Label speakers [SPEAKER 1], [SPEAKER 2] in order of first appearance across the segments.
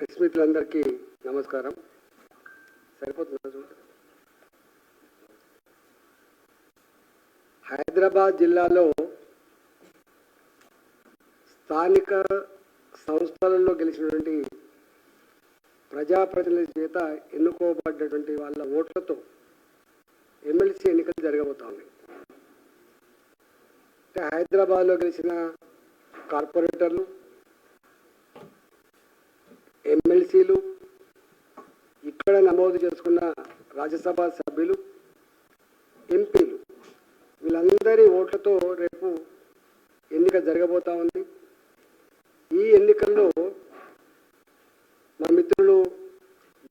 [SPEAKER 1] Press మిత్రులందరికీ నమస్కారం. సరిపోతుంది హైదరాబాద్ జిల్లాలో స్థానిక సంస్థలలో గెలిచినటువంటి ప్రజాప్రతినిధుల చేత ఎన్నుకోబడ్డటువంటి వాళ్ళ ఓట్లతో ఎమ్మెల్సీ ఎన్నికలు జరగబోతా ఉన్నాయి అంటే హైదరాబాద్లో గెలిచిన కార్పొరేటర్లు ఎమ్మెల్సీలు ఇక్కడ నమోదు చేసుకున్న రాజ్యసభ సభ్యులు ఎంపీలు వీళ్ళందరి ఓట్లతో రేపు ఎన్నిక జరగబోతా ఉంది. ఈ ఎన్నికల్లో మా మిత్రులు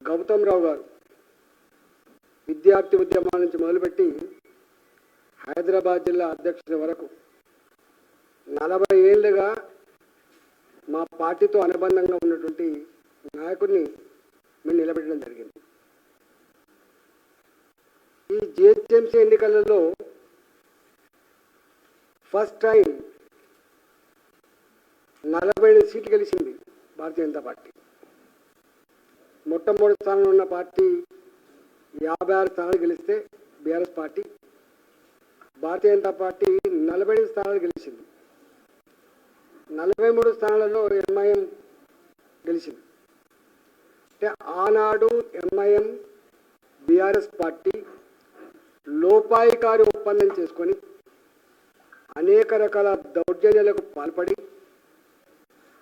[SPEAKER 1] గౌతమ్ రావు గారు విద్యార్థి ఉద్యమాల నుంచి మొదలుపెట్టి హైదరాబాద్ జిల్లా అధ్యక్షుడి వరకు నలభై ఏళ్ళుగా మా పార్టీతో అనుబంధంగా ఉన్నటువంటి నాయకుడిని మేము నిలబెట్టడం జరిగింది. ఈ జిహెచ్ఎంసీ ఎన్నికలలో ఫస్ట్ టైం నలభై ఐదు సీట్లు గెలిచింది భారతీయ జనతా పార్టీ. మొట్టమొదటి స్థానంలో ఉన్న పార్టీ యాభై ఆరు స్థానాలు గెలిస్తే BRS party Bharatiya Janata party నలభై ఐదు స్థానాలు గెలిచింది. నలభై మూడు స్థానాలలో ఎంఐఎం గెలిచింది. అంటే ఆనాడు ఎంఐఎం బీఆర్ఎస్ పార్టీ లోపాయికారి ఒప్పందం చేసుకొని అనేక రకాల దౌర్జన్యాలకు పాల్పడి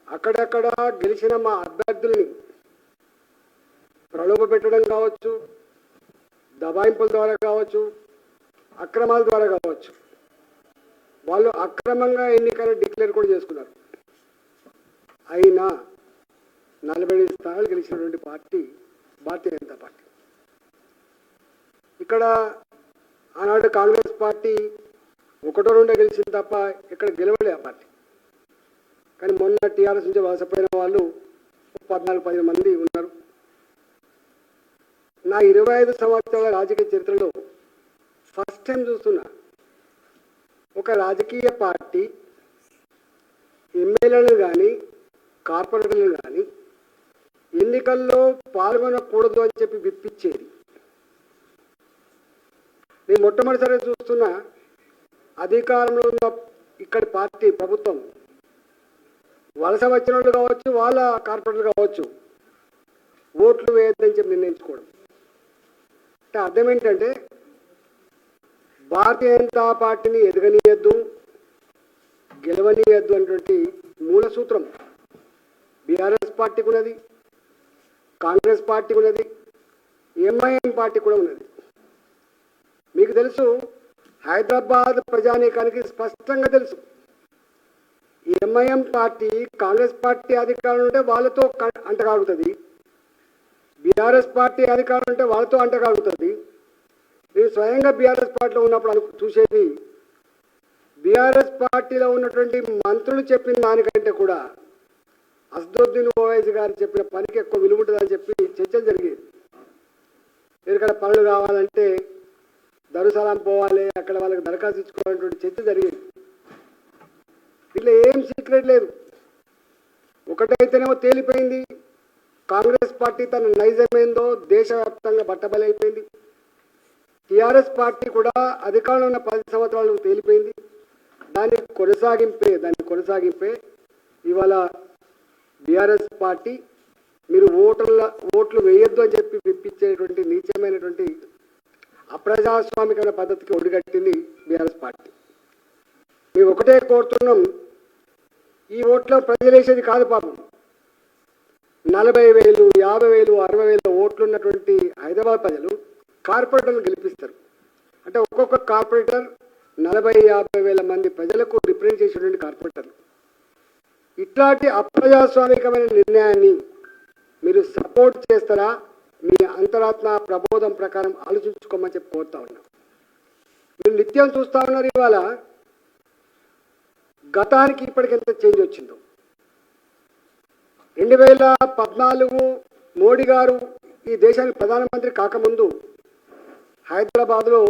[SPEAKER 1] అక్కడక్కడ గెలిచిన మా అభ్యర్థుల్ని ప్రలోభ పెట్టడం కావచ్చు దబాయింపుల ద్వారా కావచ్చు అక్రమాల ద్వారా కావచ్చు. వాళ్ళు అక్రమంగా ఎన్నికలు డిక్లేర్ కూడా చేసుకున్నారు. అయినా నలభై ఐదు స్థానాలు గెలిచినటువంటి పార్టీ భారతీయ జనతా పార్టీ. ఇక్కడ ఆనాడు కాంగ్రెస్ పార్టీ ఒకటో రెండో గెలిచింది తప్ప ఇక్కడ గెలవలే ఆ పార్టీ. కానీ మొన్న టీఆర్ఎస్ నుంచి వలసపోయిన వాళ్ళు పద్నాలుగు పది మంది ఉన్నారు. నా ఇరవై ఐదు సంవత్సరాల రాజకీయ చరిత్రలో ఫస్ట్ టైం చూస్తున్నా ఒక రాజకీయ పార్టీ ఎమ్మెల్యేలను కానీ కార్పొరేటర్లను కానీ ఎన్నికల్లో పాల్గొనకూడదు అని చెప్పి విప్పించేది. నేను మొట్టమొదటిసారి చూస్తున్న అధికారంలో ఉన్న ఇక్కడి పార్టీ ప్రభుత్వం వలస వచ్చిన వాళ్ళు కావచ్చు వాళ్ళ కార్పొరేటర్లు కావచ్చు ఓట్లు వేయొద్దని చెప్పి నిర్ణయించుకోవడం. అంటే అర్థం ఏంటంటే భారతీయ జనతా పార్టీని ఎదగనీయద్దు గెలవనీయద్దు అనేటువంటి మూల సూత్రం బీఆర్ఎస్ పార్టీకి ఉన్నది కాంగ్రెస్ పార్టీ ఉన్నది ఎంఐఎం పార్టీ కూడా ఉన్నది. మీకు తెలుసు హైదరాబాద్ ప్రజానీకానికి స్పష్టంగా తెలుసు ఎంఐఎం పార్టీ కాంగ్రెస్ పార్టీ అధికారం ఉంటే వాళ్ళతో క- బీఆర్ఎస్ పార్టీ అధికారం ఉంటే వాళ్ళతో అంటగాడుతుంది. నేను స్వయంగా బీఆర్ఎస్ పార్టీలో ఉన్నప్పుడు అను చూసేది బీఆర్ఎస్ పార్టీలో ఉన్నటువంటి మంత్రులు చెప్పిన దానికంటే కూడా అసదుద్దీన్ ఓవైజ్ గారు చెప్పిన పనికి ఎక్కువ విలువ ఉంటుందని చెప్పి చర్చలు జరిగేది. ఎందుకంటే పనులు కావాలంటే దరుసలాం పోవాలి అక్కడ వాళ్ళకి దరఖాస్తు ఇచ్చుకోవాలనేటువంటి చర్చ జరిగేది. ఇట్లా ఏం సీక్రెట్ లేదు. ఒకటైతేనేమో తేలిపోయింది. కాంగ్రెస్ పార్టీ తన నైజమైందో దేశవ్యాప్తంగా బట్టబలైపోయింది. టీఆర్ఎస్ పార్టీ కూడా అధికారంలో ఉన్న పది సంవత్సరాలు తేలిపోయింది. దాన్ని కొనసాగింపే దాన్ని కొనసాగింపే ఇవాళ బీఆర్ఎస్ పార్టీ మీరు ఓటర్ల ఓట్లు వేయొద్దు అని చెప్పి విప్పించేటువంటి నీచమైనటువంటి అప్రజాస్వామికమైన పద్ధతికి ఒడిగట్టింది బీఆర్ఎస్ పార్టీ. మేము ఒకటే కోరుతున్నాం ఈ ఓట్లో ప్రజలేసేది కాదు పాపం. నలభై వేలు యాభై వేలు అరవై వేల ఓట్లు ఉన్నటువంటి హైదరాబాద్ ప్రజలు కార్పొరేటర్లు గెలిపిస్తారు. అంటే ఒక్కొక్క కార్పొరేటర్ నలభై యాభై వేల మంది ప్రజలకు రిప్రజెంట్ చేసేటువంటి కార్పొరేటర్లు. ఇట్లాంటి అప్రజాస్వామికమైన నిర్ణయాన్ని మీరు సపోర్ట్ చేస్తారా? మీ అంతరాత్మ ప్రబోధం ప్రకారం ఆలోచించుకోమని చెప్పి కోరుతా ఉన్నా. మీరు నిత్యం చూస్తా ఉన్నారు ఇవాళ. గతానికి ఇప్పటికి ఎంత చేంజ్ వచ్చిందో. రెండు వేల పద్నాలుగు మోడీ గారు ఈ దేశానికి ప్రధానమంత్రి కాకముందు హైదరాబాద్లో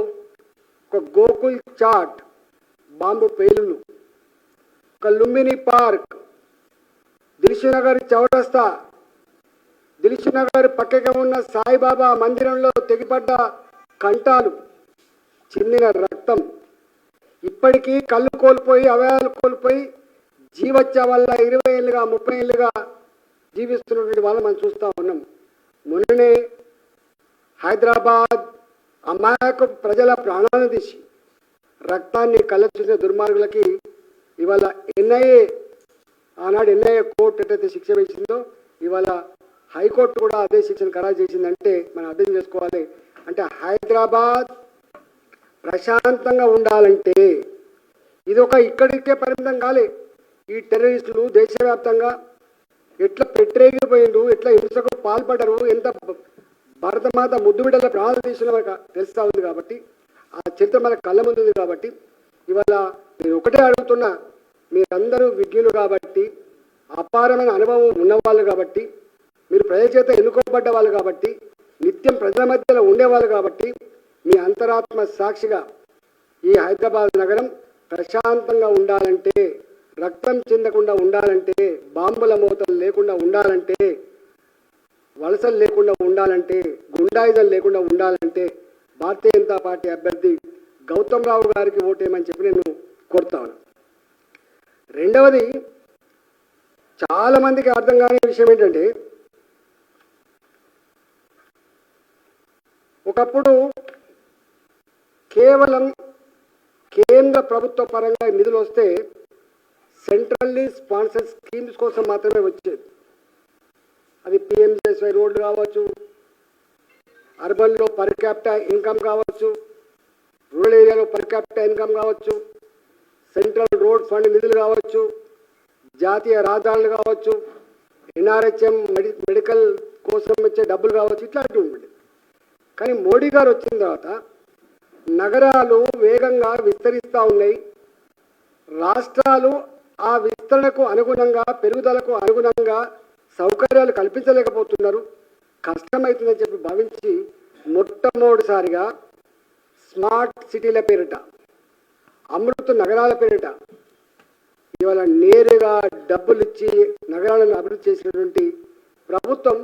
[SPEAKER 1] ఒక గోకుల్ చాట్ బాంబు పేలును ఒక లుంబిని పార్క్ దిల్సునగర్ చౌరస్తా దిల్షునగర్ పక్కగా ఉన్న సాయిబాబా మందిరంలో తెగిపడ్డ కంటాలు చెందిన రక్తం. ఇప్పటికీ కళ్ళు కోల్పోయి అవయాలు కోల్పోయి జీవత్య వల్ల ఇరవై ఏళ్ళుగా ముప్పై ఏళ్ళుగా జీవిస్తున్నటువంటి వాళ్ళు మనం చూస్తూ ఉన్నాం. మొన్ననే హైదరాబాద్ అమాయక ప్రజల ప్రాణాలను తీసి రక్తాన్ని కళ్ళచూసిన దుర్మార్గులకి ఇవాళ ఎన్ఐఏ ఆనాడు ఎన్ఐఏ కోర్టు ఎట్టయితే శిక్ష వేసిందో ఇవాళ హైకోర్టు కూడా అదే శిక్షను ఖరారు చేసిందంటే మనం అర్థం చేసుకోవాలి. అంటే హైదరాబాద్ ప్రశాంతంగా ఉండాలంటే ఇది ఒక ఇక్కడికే పరిమితం కాలే. ఈ టెర్రరిస్టులు దేశవ్యాప్తంగా ఎట్లా పెట్టరేగిపోయిండు ఎట్లా హింసకు పాల్పడరు ఎంత భారతమాత ముద్దు బిడ్డల ప్రాణాలు తీసిన మనకు తెలుస్తూ ఉంది కాబట్టి ఆ చరిత్ర మన కళ్ళ ముందు ఉంది కాబట్టి ఇవాళ నేను ఒకటే అడుగుతున్నా మీరందరూ విజ్ఞులు కాబట్టి అపారమైన అనుభవం ఉన్నవాళ్ళు కాబట్టి మీరు ప్రజల చేత ఎన్నుకోబడ్డ వాళ్ళు కాబట్టి నిత్యం ప్రజల మధ్యలో ఉండేవాళ్ళు కాబట్టి మీ అంతరాత్మ సాక్షిగా ఈ హైదరాబాద్ నగరం ప్రశాంతంగా ఉండాలంటే రక్తం చెందకుండా ఉండాలంటే బాంబుల మూతలు లేకుండా ఉండాలంటే వలసలు లేకుండా ఉండాలంటే గుండాయిదలు లేకుండా ఉండాలంటే భారతీయ జనతా పార్టీ అభ్యర్థి గౌతమ్ రావు గారికి ఓటేయమని చెప్పి నేను కోరుతా రెండవది చాలా మందికి అర్థం కాని విషయం ఏంటంటే ఒకప్పుడు కేవలం కేంద్ర ప్రభుత్వ పరంగా నిధులు వస్తే సెంట్రల్లీ స్పాన్సర్ స్కీమ్స్ కోసం మాత్రమే వచ్చేది. అది పిఎంజేఎస్వై రోడ్లు కావచ్చు అర్బన్లో పర్ క్యాపిటా ఇన్కమ్ కావచ్చు రూరల్ ఏరియాలో పర్ క్యాపిటా ఇన్కమ్ కావచ్చు సెంట్రల్ రోడ్ ఫండ్ నిధులు కావచ్చు జాతీయ రహదారులు కావచ్చు ఎన్ఆర్హెచ్ఎం మెడి మెడికల్ కోసం వచ్చే డబ్బులు కావచ్చు ఇట్లాంటివి ఉంటుంది కానీ మోడీ గారు వచ్చిన తర్వాత నగరాలు వేగంగా విస్తరిస్తూ ఉన్నాయి. రాష్ట్రాలు ఆ విస్తరణకు అనుగుణంగా పెరుగుదలకు అనుగుణంగా సౌకర్యాలు కల్పించలేకపోతున్నారు. కష్టమవుతుందని చెప్పి భావించి మొట్టమొదటిసారిగా స్మార్ట్ సిటీల పేరిట అమృత నగరాల పేరిట ఇవాళ నేరుగా డబ్బులు ఇచ్చి నగరాలను అభివృద్ధి చేసినటువంటి ప్రభుత్వం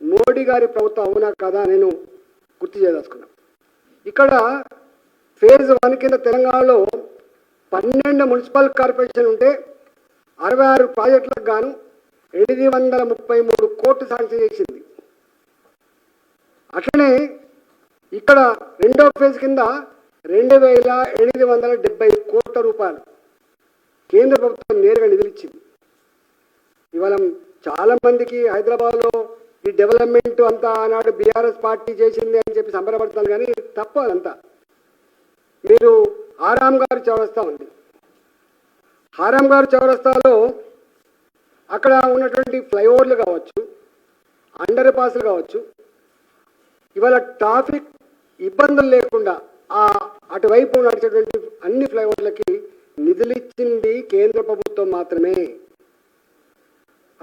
[SPEAKER 1] మోడీ గారి ప్రభుత్వం అవునా కదా నేను గుర్తు చేయదలుచుకున్నాను ఇక్కడ ఫేజ్ వన్ కింద తెలంగాణలో పన్నెండు మున్సిపల్ కార్పొరేషన్ ఉంటే అరవై ఆరు ప్రాజెక్టులకు గాను ఎనిమిది వందల ముప్పై మూడు కోట్లు శాంక్షన్ చేసింది. అట్లనే ఇక్కడ రెండో ఫేజ్ కింద రెండు వేల ఎనిమిది వందల డెబ్బై కోట్ల రూపాయలు కేంద్ర ప్రభుత్వం నేరుగా నిధులిచ్చింది. ఇవాళ చాలా మందికి హైదరాబాద్లో ఈ డెవలప్మెంట్ అంతా ఆనాడు బీఆర్ఎస్ పార్టీ చేసింది అని చెప్పి సంబరపడతాను కానీ తప్పు అదంతా. మీరు ఆరాం గారు చౌరస్తా ఉంది. ఆరాం గారు చౌరస్తాలో అక్కడ ఉన్నటువంటి ఫ్లైఓవర్లు కావచ్చు అండర్ పాస్లు కావచ్చు ఇవాళ ట్రాఫిక్ ఇబ్బందులు లేకుండా ఆ అటువైపు నడిచేటువంటి అన్ని ఫ్లైఓవర్లకి నిధులిచ్చింది కేంద్ర ప్రభుత్వం మాత్రమే.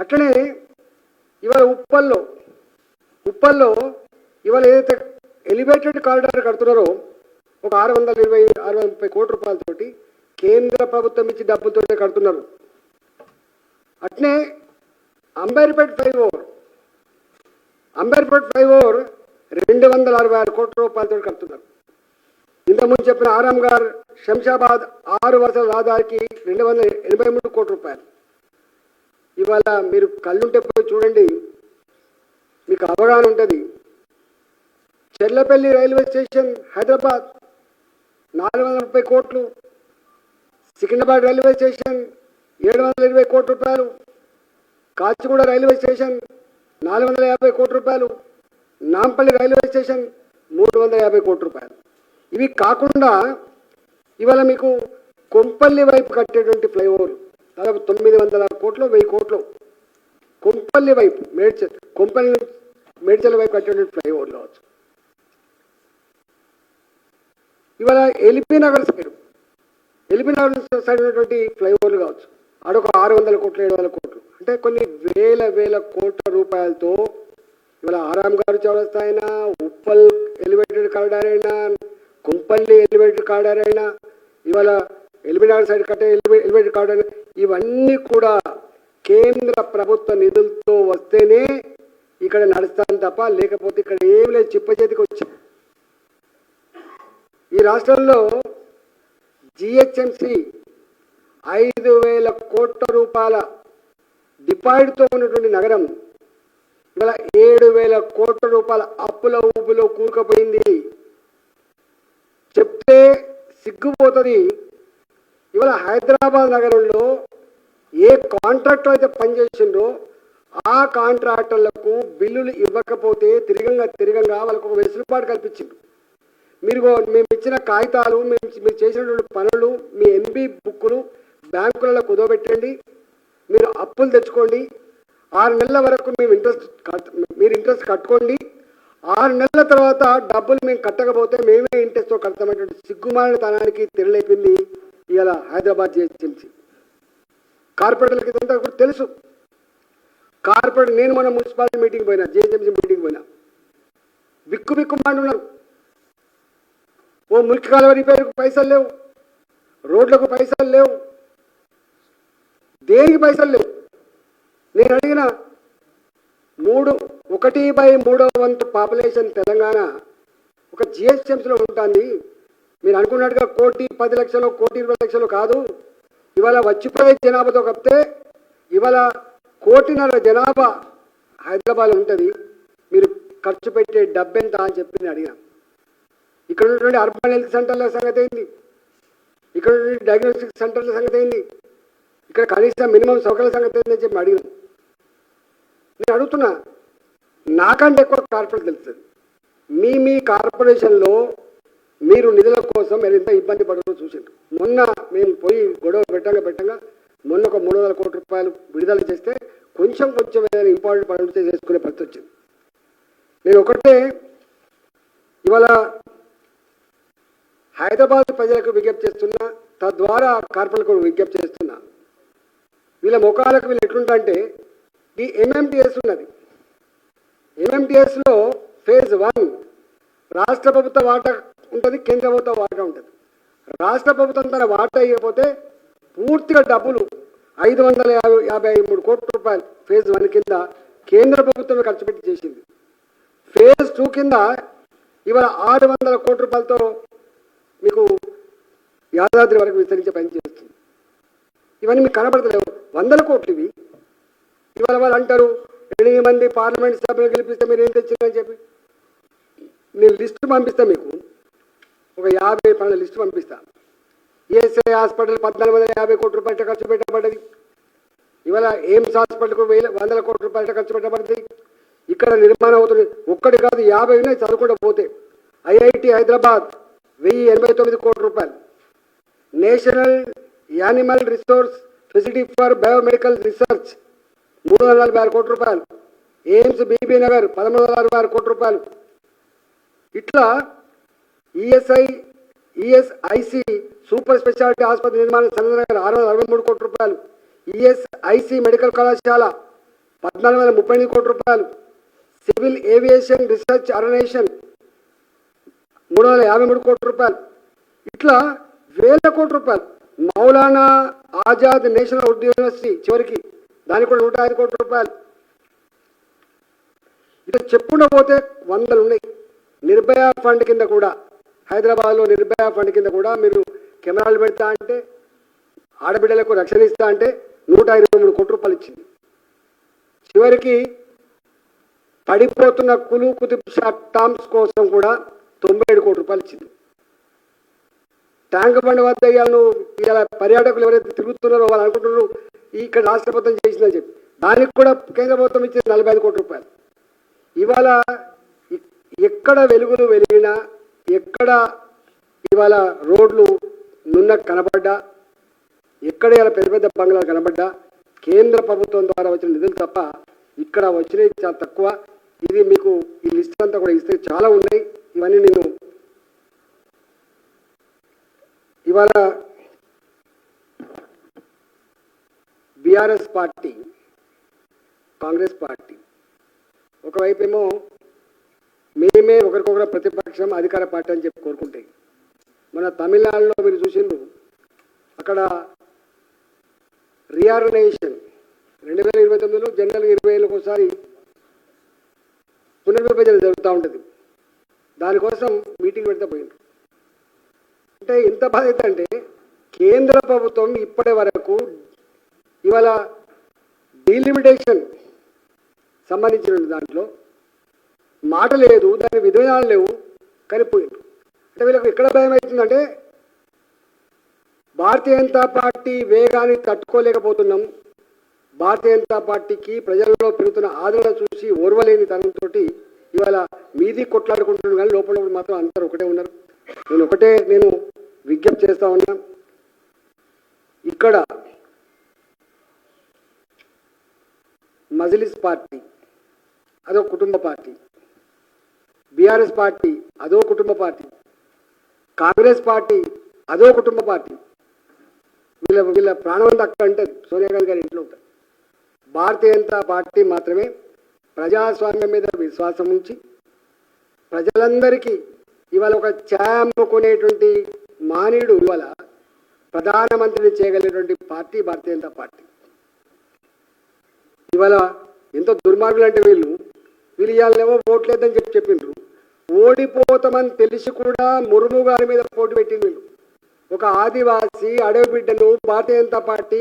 [SPEAKER 1] అట్లనే ఇవాళ ఉప్పల్లో ఉప్పల్లో ఇవాళ ఏదైతే ఎలివేటెడ్ కారిడార్ కడుతున్నారో ఒక ఆరు వందల ఇరవై ఆరు వందల ముప్పై కోట్ల రూపాయలతోటి కేంద్ర ప్రభుత్వం ఇచ్చి డబ్బులతోనే కడుతున్నారు. అట్నే అంబేర్పేట్ ఫ్లైఓవర్ అంబేర్పేట్ ఫ్లైఓవర్ రెండు వందల అరవై ఆరు కోట్ల రూపాయలతో కడుతున్నారు. ఇంతకుముందు చెప్పిన ఆరాం గారు శంషాబాద్ ఆరు వరుసల రహదారికి రెండు వందల ఎనభై మూడు కోట్ల రూపాయలు. ఇవాళ మీరు కళ్ళుంటే పోయి చూడండి మీకు అవగాహన ఉంటుంది. చెర్లపల్లి రైల్వే స్టేషన్ హైదరాబాద్ నాలుగు వందల ముప్పై కోట్లు సికింద్రాబాద్ రైల్వే స్టేషన్ ఏడు వందల ఇరవై కోట్ల రూపాయలు కాచిగూడ రైల్వే స్టేషన్ నాలుగు వందల యాభై కోట్ల రూపాయలు నాంపల్లి రైల్వే స్టేషన్ మూడు వందల యాభై కోట్ల రూపాయలు. ఇవి కాకుండా ఇవాళ మీకు కొంపల్లి వైపు కట్టేటువంటి ఫ్లైఓవర్ దాదాపు తొమ్మిది వందల కోట్లు వెయ్యి కోట్లు. కొంపల్లి వైపు మేడ్చల్ కొంపల్లి మేడ్చల్ వైపు కట్టేటువంటి ఫ్లైఓవర్ కావచ్చు. ఇవాళ LB Nagar side LB Nagar side ఉన్నటువంటి ఫ్లైఓవర్లు కావచ్చు. ఆడొక ఆరు వందల కోట్లు ఏడు వందల కోట్లు. అంటే కొన్ని వేల వేల కోట్ల రూపాయలతో ఇవాళ ఆరాం గారు చౌరస్తా అయినా ఉప్పల్ ఎలివేటెడ్ కారిడార్ అయినా కుంపల్లి ఎలివేటర్ కారిడార్ అయినా ఇవాళ ఎలివేటర్ సైడ్ కట్టే ఎలివే ఎలివేటెడ్ కారిడార్ ఇవన్నీ కూడా కేంద్ర ప్రభుత్వ నిధులతో వస్తేనే ఇక్కడ నడుస్తాను తప్ప లేకపోతే ఇక్కడ ఏం లేదు చిప్ప చేతికి వచ్చింది ఈ రాష్ట్రంలో జిహెచ్ఎంసి ఐదు వేల కోట్ల రూపాయల డిపాయిడ్తో ఉన్నటువంటి నగరం ఇవాళ ఏడు వేల కోట్ల రూపాయల అప్పుల ఊపులో కూరుకుపోయింది. చెప్తే సిగ్గుపోతుంది. ఇవాళ హైదరాబాద్ నగరంలో ఏ కాంట్రాక్టర్ అయితే పనిచేసిండ్రో ఆ కాంట్రాక్టర్లకు బిల్లులు ఇవ్వకపోతే తిరగంగా తిరగంగా వాళ్ళకు ఒక వెసులుబాటు కల్పించింది మీరు మేము ఇచ్చిన కాగితాలు మేము మీరు చేసినటువంటి పనులు మీ ఎంబీ బుక్కులు బ్యాంకులలో కుదవబెట్టండి. మీరు అప్పులు తెచ్చుకోండి. ఆరు నెలల వరకు మేము ఇంట్రెస్ట్ కట్ మీరు ఇంట్రెస్ట్ కట్టుకోండి. ఆరు నెలల తర్వాత డబ్బులు మేము కట్టకపోతే మేమే ఇంట్రెస్ట్తో కడతామనేటువంటి సిగ్గుమాలిన తనానికి తెరలేపింది ఇవాళ హైదరాబాద్ జిహెచ్ఎంసీ. కార్పొరేటర్లకి ఇదంతా కూడా తెలుసు. కార్పొరేట్ నేను మన మున్సిపాలిటీ మీటింగ్ పోయినా జిహెచ్ఎంసీ మీటింగ్ పోయినా. బిక్కు బిక్కు ఉన్నారు ఓ మురికి కాలువ రిపేర్కు పైసలు లేవు. రోడ్లకు పైసలు లేవు. దేనికి పైసలు లేవు? నేను అడిగిన మూడు ఒకటి బై మూడో వంతు పాపులేషన్ తెలంగాణ. ఒక జిహెచ్ఎంసీలో ఉంటుంది. మీరు అనుకున్నట్టుగా కోటి పది లక్షలు కోటి ఇరవై లక్షలు కాదు. ఇవాళ వచ్చిపోయే జనాభాతో కప్పితే ఇవాళ కోటిన్నర జనాభా హైదరాబాద్ ఉంటుంది. మీరు ఖర్చు పెట్టే డబ్బెంత అని చెప్పి నేను అడిగాను. ఇక్కడ ఉన్నటువంటి అర్బన్ హెల్త్ సెంటర్ల సంగతి ఏంది? ఇక్కడ ఉన్నటువంటి డయాగ్నోస్టిక్ సెంటర్ల సంగతి ఏంది? ఇక్కడ కనీసం మినిమం సౌకర్యాల సంగతి ఏందని చెప్పి అడిగాను. నేను అడుగుతున్నా నాకంటే ఎక్కువ కార్పొరేట్ తెలుస్తుంది. మీ మీ కార్పొరేషన్లో మీరు నిధుల కోసం మీరు ఎంత ఇబ్బంది పడడం చూసిండ్రు. మొన్న మేము పోయి గొడవ పెట్టంగా పెట్టంగా మొన్న ఒక మూడు వందల కోట్ల రూపాయలు విడుదల చేస్తే కొంచెం కొంచెం ఏదైనా ఇంపార్టెంట్ పనులు చేసుకునే పరిస్థితి వచ్చింది. నేను ఒకటే ఇవాళ హైదరాబాద్ ప్రజలకు విజ్ఞప్తి చేస్తున్నా తద్వారా కార్పొరేట్లకు విజ్ఞప్తి చేస్తున్నా. వీళ్ళ ముఖాలకు వీళ్ళు ఎట్లుంటంటే ఈ ఎంఎంటిఎస్ ఉన్నది. ఎంఎంటిఎస్లో ఫేజ్ వన్ రాష్ట్ర ప్రభుత్వ వాటా ఉంటుంది కేంద్ర ప్రభుత్వ వాటా ఉంటుంది. రాష్ట్ర ప్రభుత్వం తన వాటా ఇవ్వకపోతే పూర్తిగా డబ్బులు ఐదు వందల యాభై యాభై మూడు కోట్ల రూపాయలు ఫేజ్ వన్ కింద కేంద్ర ప్రభుత్వమే ఖర్చు పెట్టి చేసింది. ఫేజ్ టూ కింద ఇవాళ ఆరు వందల కోట్ల రూపాయలతో మీకు యాదాద్రి వరకు విస్తరించే పని చేస్తుంది ఇవన్నీ మీకు కనబడతలేవు. వందల కోట్లు ఇవి. ఇవాళ వాళ్ళు అంటారు ఎనిమిది మంది పార్లమెంట్ సభ్యులు గెలిపిస్తే మీరు ఏం తెచ్చిందని చెప్పి. నేను లిస్టు పంపిస్తా మీకు. ఒక యాభై పనుల లిస్ట్ పంపిస్తా. ఈఎస్ఐ హాస్పిటల్ పద్నాలుగు వందల యాభై కోట్ల రూపాయల ఖర్చు పెట్టబడ్డది. ఇవాళ ఎయిమ్స్ హాస్పిటల్కు వేల వందల కోట్ల రూపాయల ఖర్చు పెట్టబడింది ఇక్కడ నిర్మాణం అవుతుంది. ఒక్కటి కాదు యాభై ఉన్నాయి చదువుకుంటూ పోతే. ఐఐటి హైదరాబాద్ వెయ్యి ఎనభై తొమ్మిది కోట్ల రూపాయలు. National Animal Resource Facility for Biomedical Research మూడు వందల నలభై ఆరు కోట్ల రూపాయలు. ఎయిమ్స్ బీబీ నగర్ పదమూడు వందల అరవై ఆరు కోట్ల రూపాయలు. ఇట్లా ఈఎస్ఐ ఈఎస్ఐసి సూపర్ స్పెషాలిటీ ఆసుపత్రి నిర్మాణం చంద్రనగర్ ఆరు వందల అరవై మూడు కోట్ల రూపాయలు. ఈఎస్ఐసి మెడికల్ కళాశాల పద్నాలుగు వందల ముప్పై ఎనిమిది కోట్ల రూపాయలు. సివిల్ ఏవియేషన్ రీసెర్చ్ ఆర్గనైజేషన్ మూడు వందల యాభై మూడు కోట్ల రూపాయలు. ఇట్లా వేల కోట్ల రూపాయలు. మౌలానా ఆజాద్ నేషనల్ ఉర్దూ యూనివర్సిటీ చివరికి దానికి కూడా నూట ఐదు కోట్ల రూపాయలు. ఇట్లా చెప్పుకుండా పోతే వందలు ఉన్నాయి. నిర్భయ ఫండ్ కింద కూడా హైదరాబాద్లో నిర్భయ ఫండ్ కింద కూడా మీరు కెమెరాలు పెడతా అంటే ఆడబిడ్డలకు రక్షణ ఇస్తా అంటే నూట ఇరవై మూడు కోట్ల రూపాయలు ఇచ్చింది. చివరికి పడిపోతున్న కులు కుతుబ్ షా టామ్స్ కోసం కూడా తొంభై ఏడు కోట్ల రూపాయలు ఇచ్చింది. ట్యాంక్ బండ్ వద్ద ఇవాళ నువ్వు ఇవాళ పర్యాటకులు ఎవరైతే తిరుగుతున్నారో వాళ్ళు అనుకుంటున్నారు ఇక్కడ రాష్ట్ర ప్రభుత్వం చేసిందని చెప్పి. దానికి కూడా కేంద్ర ప్రభుత్వం ఇచ్చింది నలభై ఐదు కోట్ల రూపాయలు. ఇవాళ ఎక్కడ వెలుగులు వెలిగినా ఎక్కడ ఇవాళ రోడ్లు నున్న కనబడ్డా ఎక్కడ ఇలా పెద్ద పెద్ద బంగ్లాలు కనబడ్డా కేంద్ర ప్రభుత్వం ద్వారా వచ్చిన నిధులు తప్ప ఇక్కడ వచ్చినవి చాలా తక్కువ. ఇది మీకు ఈ లిస్ట్ అంతా కూడా ఇస్తే చాలా ఉన్నాయి. ఇవన్నీ నేను ఇవాళ బీఆర్ఎస్ పార్టీ కాంగ్రెస్ పార్టీ. ఒకవైపు ఏమో మేమే ఒకరికొకరు ప్రతిపక్షం అధికార పార్టీ అని చెప్పి కోరుకుంటాయి మన తమిళనాడులో మీరు చూసిండ్రు అక్కడ రీఆర్గనైజేషన్ రెండు వేల ఇరవై తొమ్మిదిలో జనరల్ ఇరవై ఏళ్ళకి ఒకసారి పునర్విభజన జరుగుతూ ఉంటుంది. దానికోసం మీటింగ్ పెడితే పోయిండ్రు. అంటే ఎంత బాధ్యత అంటే కేంద్ర ప్రభుత్వం ఇప్పటి వరకు ఇవాళ డీలిమిటేషన్ సంబంధించిన దాంట్లో మాట లేదు దాని విధానాలు లేవు కలిపోయింది అంటే వీళ్ళకి ఎక్కడ భయం అవుతుందంటే భారతీయ జనతా పార్టీ వేగాన్ని తట్టుకోలేకపోతున్నాం. భారతీయ జనతా పార్టీకి ప్రజలలో పెరుగుతున్న ఆదరణ చూసి ఓర్వలేని తనంతో ఇవాళ మీది కొట్లాడుకుంటున్నాను కానీ లోపల మాత్రం అందరూ ఒకటే ఉన్నారు. నేను ఒకటే నేను విజ్ఞప్తి చేస్తా ఉన్నా. ఇక్కడ మజిలిస్ పార్టీ అదో కుటుంబ పార్టీ. బీఆర్ఎస్ పార్టీ అదో కుటుంబ పార్టీ. కాంగ్రెస్ పార్టీ అదో కుటుంబ పార్టీ. వీళ్ళ వీళ్ళ ప్రాణం అక్కడ ఉంటుంది. సోనియా గాంధీ గారి ఇంట్లో ఉంటుంది. భారతీయ జనతా పార్టీ మాత్రమే ప్రజాస్వామ్యం మీద విశ్వాసం ఉంచి ప్రజలందరికీ ఇవాళ ఒక ఛాయ్ మానవుడు ఇవాళ ప్రధానమంత్రిని చేయగలిగినటువంటి పార్టీ భారతీయ జనతా పార్టీ. ఇవాళ ఎంతో దుర్మార్గులు అంటే వీళ్ళు. వీళ్ళు ఇవాళేమో ఓట్లేదని చెప్పి చెప్పిండ్రు. ఓడిపోతామని తెలిసి కూడా మురుము గారి మీద పోటీ పెట్టింది వీళ్ళు. ఒక ఆదివాసి అడవి బిడ్డను భారతీయ జనతా పార్టీ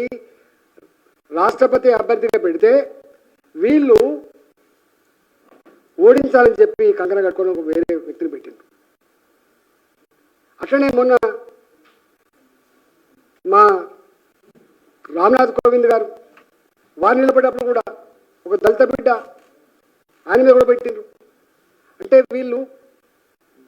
[SPEAKER 1] రాష్ట్రపతి అభ్యర్థిగా పెడితే వీళ్ళు ఓడించాలని చెప్పి కంకణ కట్టుకొని ఒక వేరే వ్యక్తిని పెట్టిండ్రు. అట్లనే మొన్న మా రామ్నాథ్ కోవింద్ గారు వారు నిలబడేటప్పుడు కూడా ఒక దళిత బిడ్డ ఆయన మీద కూడా పెట్టిండ్రు. అంటే వీళ్ళు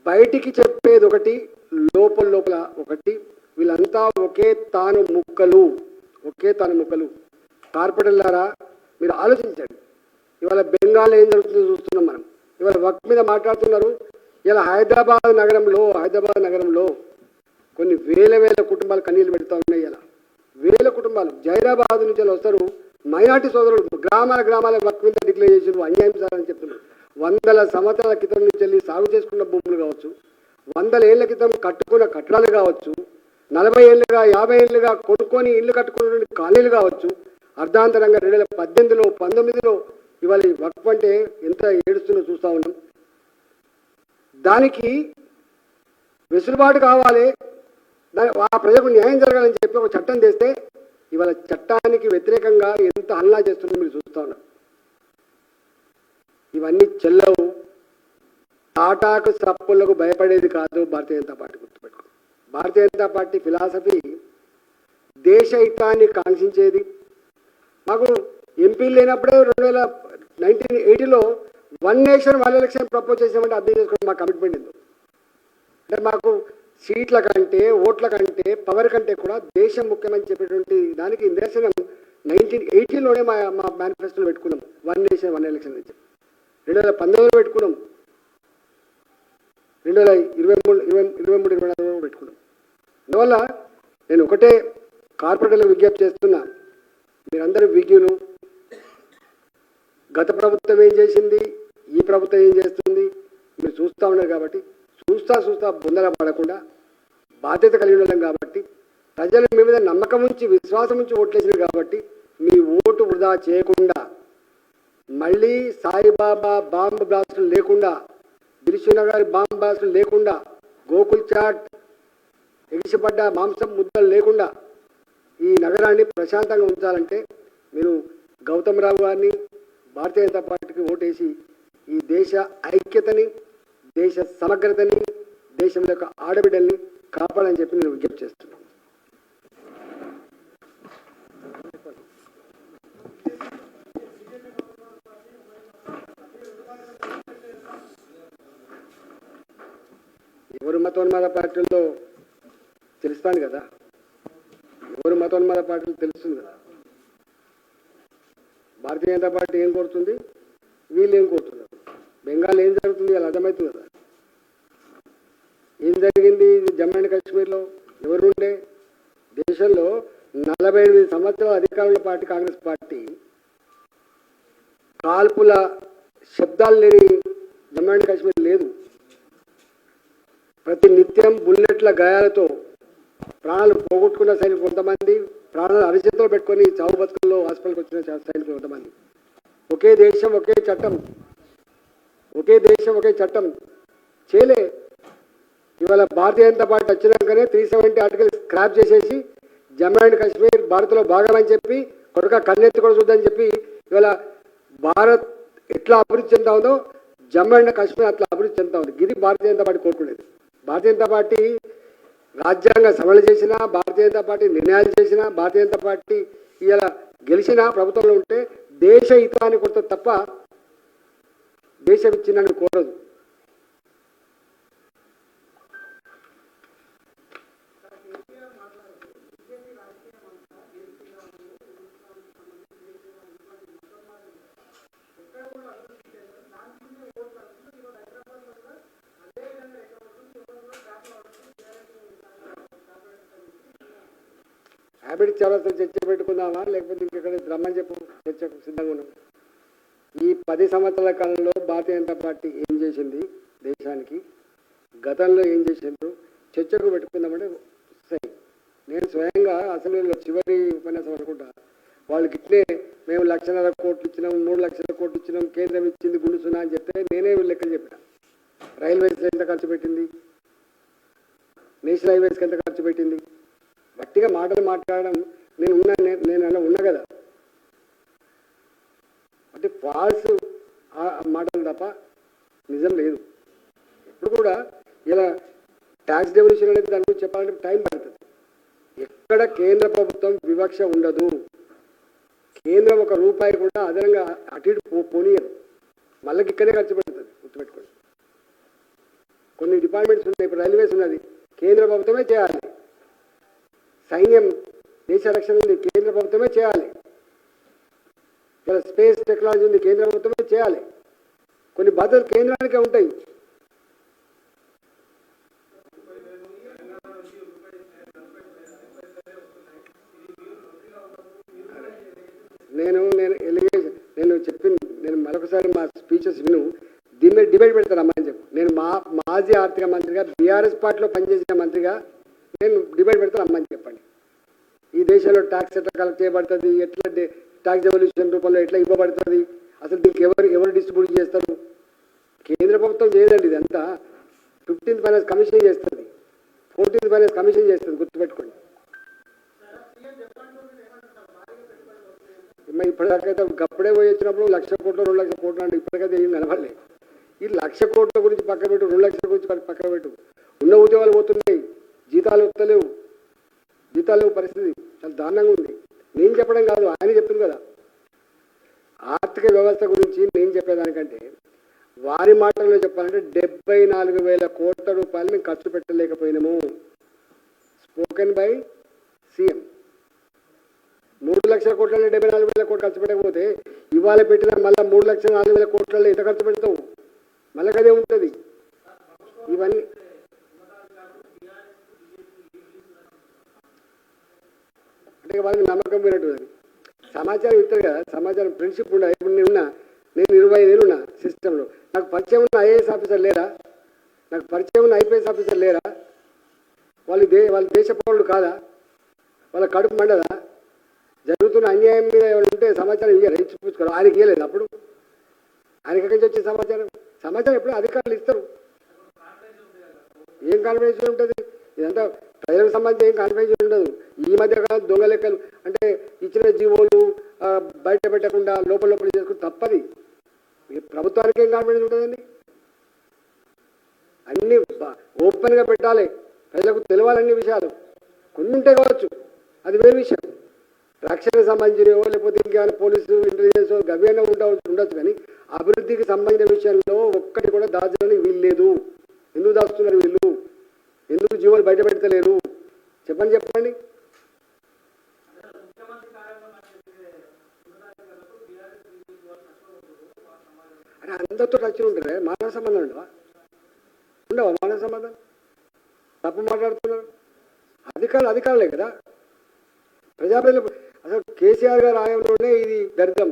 [SPEAKER 1] బయటికి చెప్పేది ఒకటి లోపల లోపల ఒకటి. వీళ్ళంతా ఒకే తాను ముక్కలు ఒకే తాను ముక్కలు. కార్పొరేటర్లారా మీరు ఆలోచించండి. ఇవాళ బెంగాల్ ఏం జరుగుతుందో చూస్తున్నాం మనం. ఇవాళ వర్క్ మీద మాట్లాడుతున్నారు. ఇలా హైదరాబాద్ నగరంలో హైదరాబాద్ నగరంలో కొన్ని వేల వేల కుటుంబాలు కన్నీళ్ళు పెడతా ఉన్నాయి ఇలా వేల కుటుంబాలు. జైరాబాద్ నుంచి వస్తారు. మైనార్టీ సోదరులు గ్రామాల గ్రామాల వర్క్ మీద డిక్లేర్ చేసిన అన్యాయం సార్ అని చెప్తున్నారు. వందల సంవత్సరాల క్రితం నుంచి వెళ్ళి సాగు చేసుకున్న భూములు కావచ్చు వందల ఏళ్ళ క్రితం కట్టుకున్న కట్టడాలు కావచ్చు నలభై ఏళ్ళుగా యాభై ఏళ్ళుగా కొనుక్కొని ఇల్లు కట్టుకున్నటువంటి కాలనీలు కావచ్చు అర్ధాంతరంగా రెండు వేల పద్దెనిమిదిలో పంతొమ్మిదిలో ఇవాళ వక్ఫ్ అంటే ఎంత ఏడుస్తుందో చూస్తూ ఉన్నాం. దానికి వెసులుబాటు కావాలి దాని ఆ ప్రజలకు న్యాయం జరగాలని చెప్పి ఒక చట్టం చేస్తే ఇవాళ చట్టానికి వ్యతిరేకంగా ఎంత హల్లా చేస్తుందో మీరు చూస్తూ ఉన్నారు. ఇవన్నీ చెల్లవు. టాటాకు సప్పులకు భయపడేది కాదు భారతీయ జనతా పార్టీ గుర్తుపెట్టుకో. భారతీయ జనతా పార్టీ ఫిలాసఫీ దేశ హితాన్ని కాంక్షించేది. మాకు ఎంపీలు లేనప్పుడే రెండు వేల nineteen ఎయిటీలో one nation one election propose చేసామంటే అర్థం చేసుకోవడం మా కమిట్మెంట్ ఏందో. అంటే మాకు సీట్ల కంటే ఓట్ల కంటే పవర్ కంటే కూడా దేశం ముఖ్యమని చెప్పేటువంటి దానికి నిరసనం నైన్టీన్ ఎయిటీలోనే మా మా మేనిఫెస్టోలో పెట్టుకున్నాం. వన్ నేషన్ వన్ ఎలక్షన్ నుంచి రెండు వేల పంతొమ్మిదిలో పెట్టుకున్నాం. రెండు వేల ఇరవై మూడు ఇరవై ఇరవై మూడు ఇరవై నాలుగులో పెట్టుకున్నాం. అందువల్ల నేను ఒకటే కార్పొరేటర్లకు విజ్ఞప్తి చేస్తున్నా. మీరందరూ విజ్ఞులు. గత ప్రభుత్వం ఏం చేసింది? ఈ ప్రభుత్వం ఏం చేస్తుంది? మీరు చూస్తూ ఉన్నారు కాబట్టి చూస్తా చూస్తా బొందల పడకుండా బాధ్యత కలిగి ఉన్నాం కాబట్టి ప్రజలు మీ మీద నమ్మకం ఉంచి విశ్వాసం ఉంచి ఓట్లేసినారు కాబట్టి మీ ఓటు వృధా చేయకుండా మళ్ళీ సాయిబాబా బాంబు బ్లాస్టులు లేకుండా దిల్సున గారి బాంబ్ బ్లాస్టులు లేకుండా గోకుల్ చాట్ ఎగిసిపడ్డ మాంసం ముద్దలు లేకుండా ఈ నగరాన్ని ప్రశాంతంగా ఉంచాలంటే మీరు గౌతమ్ రావు గారిని భారతీయ జనతా పార్టీకి ఓటేసి ఈ దేశ ఐక్యతని దేశ సమగ్రతని దేశం యొక్క ఆడబిడ్డల్ని కాపాడని చెప్పి నేను విజ్ఞప్తి చేస్తున్నాను. ఎవరు మతోన్మాద పార్టీల్లో తెలుస్తాను కదా? ఎవరు మతోన్మాద పార్టీలు తెలుస్తుంది కదా? భారతీయ జనతా పార్టీ ఏం కోరుతుంది? వీళ్ళు ఏం కోరుతున్నారు? బెంగాల్ ఏం జరుగుతుంది అలా అర్థమవుతుంది కదా. ఏం జరిగింది జమ్మూ అండ్ కాశ్మీర్లో? ఎవరు ఉండే? దేశంలో నలభై ఎనిమిది సంవత్సరాల అధికారంలో పార్టీ కాంగ్రెస్ పార్టీ కాల్పుల శబ్దాలు లేని జమ్మూ అండ్ కాశ్మీర్ లేదు. ప్రతి నిత్యం బుల్లెట్ల గాయాలతో ప్రాణాలు పోగొట్టుకున్న సైనికులు కొంతమంది ప్రాణాలు అరిచేతిలో పెట్టుకొని చావు బతుకుల్లో హాస్పిటల్కి వచ్చిన సైనికులు కొంతమంది. ఒకే దేశం ఒకే చట్టం. ఒకే దేశం ఒకే చట్టం. చేయలే. ఇవాళ భారతీయ జనతా పార్టీ వచ్చినాకనే త్రీ సెవెంటీ ఆర్టికల్ స్క్రాప్ చేసేసి జమ్మూ అండ్ కాశ్మీర్ భారత్లో భాగమని చెప్పి కొడుక కన్నెత్తి కూడా చూద్దని చెప్పి ఇవాళ భారత్ ఎట్లా అభివృద్ధి చెందా ఉందో జమ్మూ అండ్ కాశ్మీర్ అట్లా అభివృద్ధి చెందుతా ఉంది. ఇది భారతీయ జనతా పార్టీ కోరుకునేది. భారతీయ జనతా పార్టీ రాజ్యాంగ సవరణ చేసినా భారతీయ జనతా పార్టీ నిర్ణయాలు చేసినా భారతీయ జనతా పార్టీ ఇలా గెలిచినా ప్రభుత్వంలో ఉంటే దేశ హితాన్ని కొడుతుంది తప్ప దేశ విచ్ఛిన్నాన్ని కోరదు. హ్యాబిట్ చౌరస్తా చర్చ పెట్టుకుందామా? లేకపోతే ఇంకెక్కడ రమ్మని చెప్పు చర్చకు సిద్ధంగా ఉన్నాం. ఈ పది సంవత్సరాల కాలంలో భారతీయ జనతా పార్టీ ఏం చేసింది దేశానికి? గతంలో ఏం చేసిండ్రు? చర్చకు పెట్టుకుందామంటే సరే. నేను స్వయంగా అసెంబ్లీలో చివరి ఉపన్యాసం అనుకుంటా. వాళ్ళకి ఇట్లే మేము లక్షన్నర కోట్లు ఇచ్చినాం మూడు లక్షల కోట్లు ఇచ్చినాం కేంద్రం ఇచ్చింది గుండుసున్నా అని చెప్తే నేనే లెక్కలు చెప్పిన. రైల్వేస్లో ఎంత ఖర్చు పెట్టింది? నేషనల్ హైవేస్కి ఎంత ఖర్చు పెట్టింది? గట్టిగా మాటలు మాట్లాడడం నేను ఉన్నా నేను అలా ఉన్నా కదా. అంటే ఫాల్స్ మాటలు తప్ప నిజం లేదు. ఇప్పుడు కూడా ఇలా ట్యాక్స్ డెవల్యూషన్ అనేది దాని గురించి చెప్పాలంటే టైం పడుతుంది. ఎక్కడ కేంద్ర ప్రభుత్వం వివక్ష ఉండదు. కేంద్రం ఒక రూపాయి కూడా అదనంగా అటు ఇటు పోనీయదు. మళ్ళీ ఇక్కడే ఖర్చు పెడుతుంది గుర్తుపెట్టుకోండి. కొన్ని డిపార్ట్మెంట్స్ ఉన్నాయి ఇప్పుడు రైల్వేస్ ఉన్నది కేంద్ర ప్రభుత్వమే చేయాలి. సైన్యం దేశ రక్షణ ఉంది కేంద్ర ప్రభుత్వమే చేయాలి. ఇలా స్పేస్ టెక్నాలజీ ఉంది కేంద్ర ప్రభుత్వం చేయాలి. కొన్ని బాధ్యతలు కేంద్రానికే ఉంటాయి. నేను నేను ఎలిగేషన్ నేను చెప్పింది నేను మరొకసారి మా స్పీచెస్ విను. దీని మీద డిబేట్ పెడతాను అమ్మని చెప్పు. నేను మా మాజీ ఆర్థిక మంత్రిగా బీఆర్ఎస్ పార్టీలో పనిచేసిన మంత్రిగా నేను డిబేట్ పెడతాను అమ్మని చెప్పండి. ఈ దేశంలో ట్యాక్స్ ఎట్లా కలెక్ట్ చేయబడుతుంది? ఎట్లా ట్యాక్స్ రెవల్యూషన్ రూపంలో ఎట్లా ఇవ్వబడుతుంది? అసలు దీనికి ఎవరు ఎవరు డిస్ట్రిబ్యూట్ చేస్తారు? కేంద్ర ప్రభుత్వం చేయదండి ఇదంతా. ఫిఫ్టీన్త్ ఫైనాన్స్ కమిషన్ చేస్తుంది. ఫోర్టీన్త్ ఫైనాన్స్ కమిషన్ చేస్తుంది గుర్తుపెట్టుకోండి. మరి ఇప్పటిదాకైతే గప్పుడే పోయి వచ్చినప్పుడు లక్ష కోట్లు రెండు లక్షల కోట్లు అంటే ఇప్పటికైతే ఏం కనబడలే. ఈ లక్ష కోట్ల గురించి పక్క పెట్టు రెండు లక్షల గురించి పక్క- పెట్టు. ఉన్న ఉద్యోగాలు పోతున్నాయి. జీతాలు వస్తలేవు. జీతాలు పరిస్థితి. చాలా దారుణంగా ఉంది. నేను చెప్పడం కాదు ఆయన చెప్తుంది కదా. ఆర్థిక వ్యవస్థ గురించి నేను చెప్పేదానికంటే వారి మాటల్లో చెప్పాలంటే డెబ్బై నాలుగు వేల కోట్ల రూపాయలు మేము ఖర్చు పెట్టలేకపోయినాము. స్పోకెన్ బై సీఎం మూడు లక్షల కోట్లలో డెబ్బై నాలుగు వేల కోట్లు ఖర్చు పెట్టకపోతే ఇవాళ పెట్టిన మళ్ళీ మూడు లక్షల నాలుగు వేల కోట్లలో ఎంత ఖర్చు పెడతావు? మళ్ళీ అదే ఉంటుంది. ఇవన్నీ అంటే వాళ్ళకి నమ్మకం పోయినట్టు సమాచారం ఇస్తారు కదా సమాచారం ఫ్రెండ్షిప్ ఉండాలి. ఇప్పుడు నేను ఉన్నా నేను ఇరవై ఐదు ఉన్నా సిస్టంలో నాకు పరిచయం ఉన్న ఐఏఎస్ ఆఫీసర్ లేరా? నాకు పరిచయం ఉన్న ఐపీఎస్ ఆఫీసర్ లేరా? వాళ్ళు దే వాళ్ళ దేశ పౌరులు కాదా? వాళ్ళ కడుపు మండదా? జరుగుతున్న అన్యాయం మీద ఎవరు ఉంటే సమాచారం ఇవ్వాలి ఇచ్చి ఆయనకి ఇవ్వలేదు అప్పుడు. ఆయనకి ఎక్కడి నుంచి వచ్చే సమాచారం సమాచారం ఎప్పుడు అధికారులు ఇస్తారు. ఏం కాన్ఫిడెన్స్ ఉంటుంది? ఇదంతా ప్రజలకు సంబంధించి ఏం కన్ఫ్యూజన్ ఉండదు. ఈ మధ్య కాలం దొంగ లెక్కలు అంటే ఇచ్చిన జీవోలు బయట పెట్టకుండా లోపల లోపల చేసుకుని తప్పది. ప్రభుత్వానికి ఏం కాన్ఫిడెన్స్ ఉంటుందండి? అన్ని ఓపెన్గా పెట్టాలి. ప్రజలకు తెలియాలన్ని విషయాలు. కొన్ని ఉంటే కావచ్చు. అది వేరే విషయం. రక్షణకు సంబంధించినవో లేకపోతే ఇంకేమైనా పోలీసు ఇంటెలిజెన్స్ గవ్యంగా ఉండవచ్చు ఉండొచ్చు కానీ అభివృద్ధికి సంబంధించిన విషయంలో ఒక్కటి కూడా దాచడానికి వీల్లేదు. ఎందుకు దాస్తున్నారు వీళ్ళు? ఎందుకు జీవోలు బయట పెడతలేరు? చెప్పండి చెప్పండి. అరే అందరితో టచ్ ఉంటారే మానవ సంబంధం ఉండవా? ఉండవా మానవ సంబంధం? తప్పు మాట్లాడుతున్నారు. అధికారులు అధికారులే కదా. ప్రజాప్రతినిధులు అసలు కేసీఆర్ గారు ఆయంలోనే ఇది దరిద్రం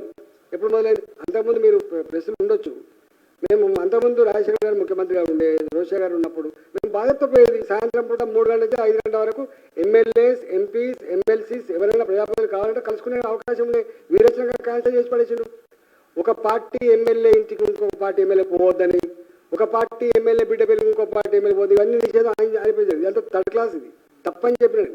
[SPEAKER 1] ఎప్పుడు మొదలైంది? అంతకుముందు మీరు ప్రశ్నలు ఉండొచ్చు. మేము అంతకుముందు రాజశేఖర్ గారు ముఖ్యమంత్రిగా ఉండే రోషా గారు ఉన్నప్పుడు మేము బాధతో పోయేది. సాయంత్రం పూట మూడు గంటల నుంచి ఐదు గంటల వరకు ఎమ్మెల్యేస్ ఎంపీస్ ఎమ్మెల్సీస్ ఎవరైనా ప్రజాప్రతినిధులు కావాలంటే కలుసుకునే అవకాశం ఉండే వీరచన క్యాన్సిల్ చేసి పడేసిండు. ఒక పార్టీ ఎమ్మెల్యే ఇంటికి ఇంకొక పార్టీ ఎమ్మెల్యే పోవద్దని ఒక పార్టీ ఎమ్మెల్యే బిడ్డ పెళ్ళి ఇంకో పార్టీ ఎమ్మెల్యే పోదు ఇవన్నీ నిషేధం ఆయన అనిపించదు ఇదంతా థర్డ్ క్లాస్ ఇది. తప్పని చెప్పినాడు